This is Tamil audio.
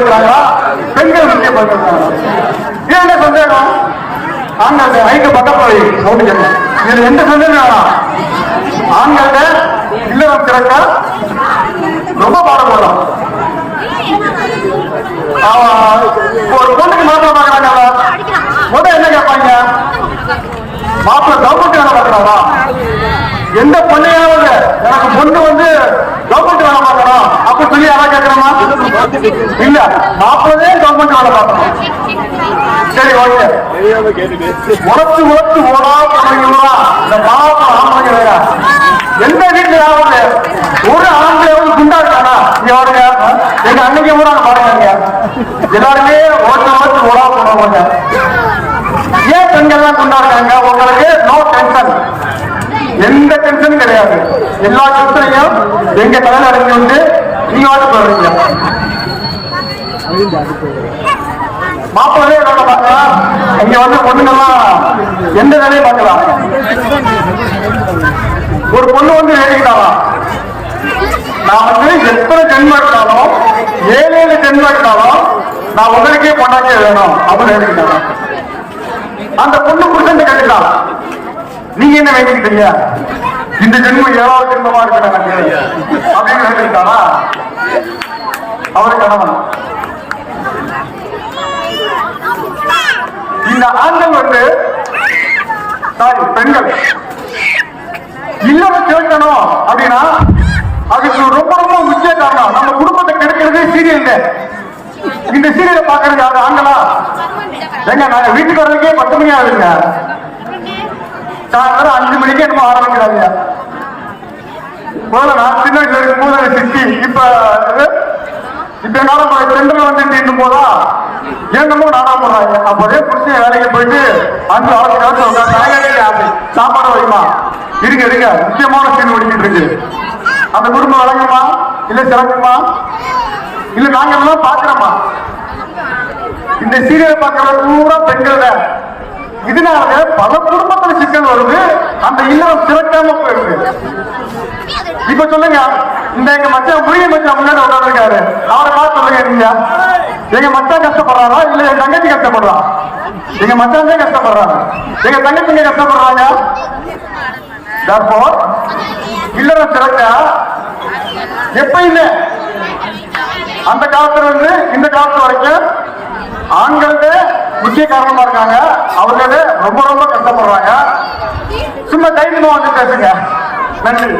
படுக்கிறாங்களா பெண்கள் முக்கியப்படுத்துறாங்களா இது ஏன் சந்தேகம்? ஆண்கள் ஐந்து பட்டப்படி சவுண்டு கேட்கும் இதுல எந்த சந்தேகம் வேணாம். ஆண்கள்ட்ட இல்லறம் திறக்க ரொம்ப பாடம் அவன் ஒரு பொண்ணுக்கு மாப்பிள்ள பாக்குறாங்க முதல் என்ன கேட்பாங்க? மாப்பிள்ள கவர்மெண்ட் வேலை பாக்குறாரா எந்த பொண்ணையாவது எனக்கு பொண்ணு வந்து கவர்மெண்ட் வேலை பார்க்கணும் அப்ப சொல்லி யாரா கேட்கணுமா இல்ல மாப்பிள்ளதே கவர்மெண்ட் வேலை பார்க்கணும். சரி ஓகே. உழைச்சு உழைச்சு ஓடா பண்ணுங்களா இந்த பாவம் ஆம்பளைங்க வேற. எந்த வீட்டுலயாவது ஒரு ஆம்பளையாவது குண்டா இருக்கானா இங்க பாருங்க எங்க அன்னைக்கு கூட பாருங்க எல்லாருமே ஓட்டு ஓட்டு ஓடா பண்ணுவாங்க ஏன் பெண்கள்லாம் குண்டா இருக்காங்க உங்களுக்கு நோ டென்ஷன் எந்த டென்ஷனும் கிடையாது. எல்லா டென்ஷனையும் எங்க தலையில அடங்கி வந்து நீங்க வாட்டு சொல்றீங்க மாப்பிள்ளே வேலை பார்க்கலாம்? இங்க வந்து பொண்ணுங்கெல்லாம் எந்த வேலையும் பார்க்கலாம் ஒரு பொண்ணு வந்து எழுதிட்டாலாம் நான் வந்து எத்தனை ஜென்மம் எடுத்தாலும் ஏழு ஏழு ஜென்மம் எடுத்தாலும் நான் உங்களுக்கே பொண்ணாக்கே வேணும். அப்படின்னு எழுதிட்டாலாம் அந்த பொண்ணு புருஷன் கேட்டுக்கலாம் நீங்க என்ன வேண்டிக்கிட்டீங்க? இந்த ஜென்மம் ஏழாவது ஜென்மமா இருக்கிறாங்க எனக்கு அப்படின்னு எழுதிட்டானா அவர் கணவன். இந்த ஆண்கள் வந்து சாரி பெண்கள். இல்லற கேட்கணும் அப்படின்னா அதுக்கு ரொம்ப ரொம்ப முக்கிய காரணம். நம்ம குடும்பத்தை கெடுக்கிறது சீரியல் இந்த சீரியலை பாக்குறது யாரு? ஆண்களா? எங்க நாங்க வீட்டுக்கு வர்றதுக்கே பத்து மணி ஆகுதுங்க. சாயந்தரம் அஞ்சு மணிக்கு என்னமோ ஆரம்பிக்கிறாங்க முதல்ல நான் சின்ன வயசுல இருக்கும் போது சித்தி இப்ப இப்ப என்னால சென்டர்ல வந்து நின்று போதா? என்னமோ நாடா போடுறாங்க? அப்பவே புடிச்சு வேலைக்கு போயிட்டு அஞ்சு ஆளுக்கு உட்காந்து சாப்பாடு வைமா இருங்க இருங்க. முக்கியமான சீன் ஓடிக்கிட்டு இருக்கு. அந்த குடும்பம் வழங்குமா இல்ல சிறக்குமா இல்ல நாங்க எல்லாம் பாக்குறோமா இந்த சீரியல் பார்க்கறது பூரா பெண்கள் தான். இதனால பல குடும்பத்துல சிக்கல் வருது. அந்த இல்லம் சிறக்காம போயிடுது. இப்ப சொல்லுங்க. இந்த எங்க மச்சான் புரிய மச்சான் முன்னாடி உட்காந்துருக்காரு அவரை பார்த்து சொல்லுங்க நீங்க. எங்க மச்சான் கஷ்டப்படுறாரா? இல்ல என் தங்கச்சி கஷ்டப்படுறா? எங்க மச்சான் தான் கஷ்டப்படுறாங்க. எங்க தங்கச்சிங்க கஷ்டப்படுறாங்க? Therefore, இல்லறம் சிறக்க எப்பயுமே அந்த காலத்துல இருந்து இந்த காலத்து வரைக்கும் ஆண்களே முக்கிய காரணமா இருக்காங்க. அவர்களே ரொம்ப ரொம்ப கஷ்டப்படுறாங்க. சும்மா தைரியமா வந்து பேசுங்க. நன்றி.